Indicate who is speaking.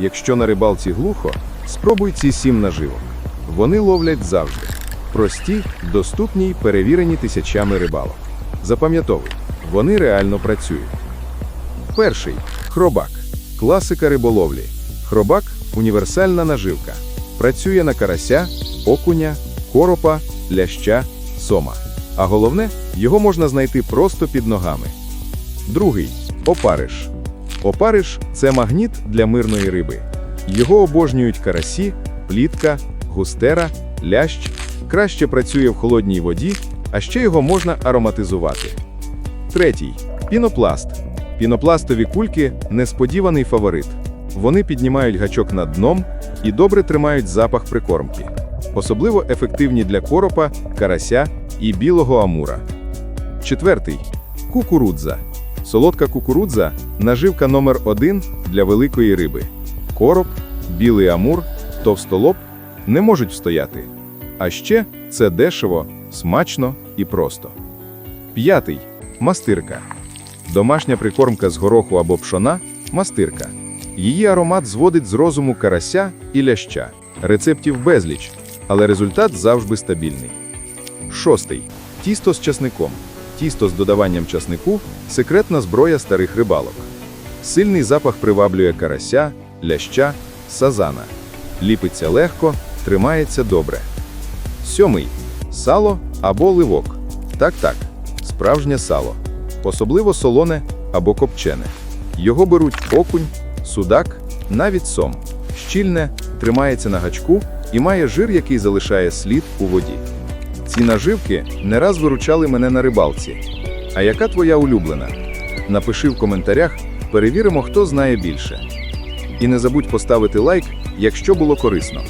Speaker 1: Якщо на рибалці глухо, спробуй ці сім наживок. Вони ловлять завжди. Прості, доступні й перевірені тисячами рибалок. Запам'ятовуй, вони реально працюють. Перший хробак. Класика риболовлі. Хробак універсальна наживка. Працює на карася, окуня, коропа, ляща, сома. А головне, його можна знайти просто під ногами. Другий опариш. Опариш це магніт для мирної риби. Його обожнюють карасі, плітка, густера, лящ. Краще працює в холодній воді, а ще його можна ароматизувати. Третій пінопласт. Пінопластові кульки несподіваний фаворит. Вони піднімають гачок над дном і добре тримають запах прикормки. Особливо ефективні для коропа, карася і білого амура. Четвертий кукурудза. Солодка кукурудза наживка номер один для великої риби. Короб, білий амур, товстолоб не можуть встояти. А ще це дешево, смачно і просто. П'ятий мастирка. Домашня прикормка з гороху або пшона мастирка. Її аромат зводить з розуму карася і ляща. Рецептів безліч, але результат завжди стабільний. Шостий. Тісто з часником. Тісто з додаванням часнику секретна зброя старих рибалок. Сильний запах приваблює карася, ляща, сазана. Ліпиться легко, тримається добре. Сьомий сало або ливок. Так-так, справжнє сало. Особливо солоне або копчене. Його беруть окунь, судак, навіть сом. Щільне, тримається на гачку і має жир, який залишає слід у воді. Ці наживки не раз виручали мене на рибалці. А яка твоя улюблена? Напиши в коментарях, перевіримо, хто знає більше. І не забудь поставити лайк, якщо було корисно.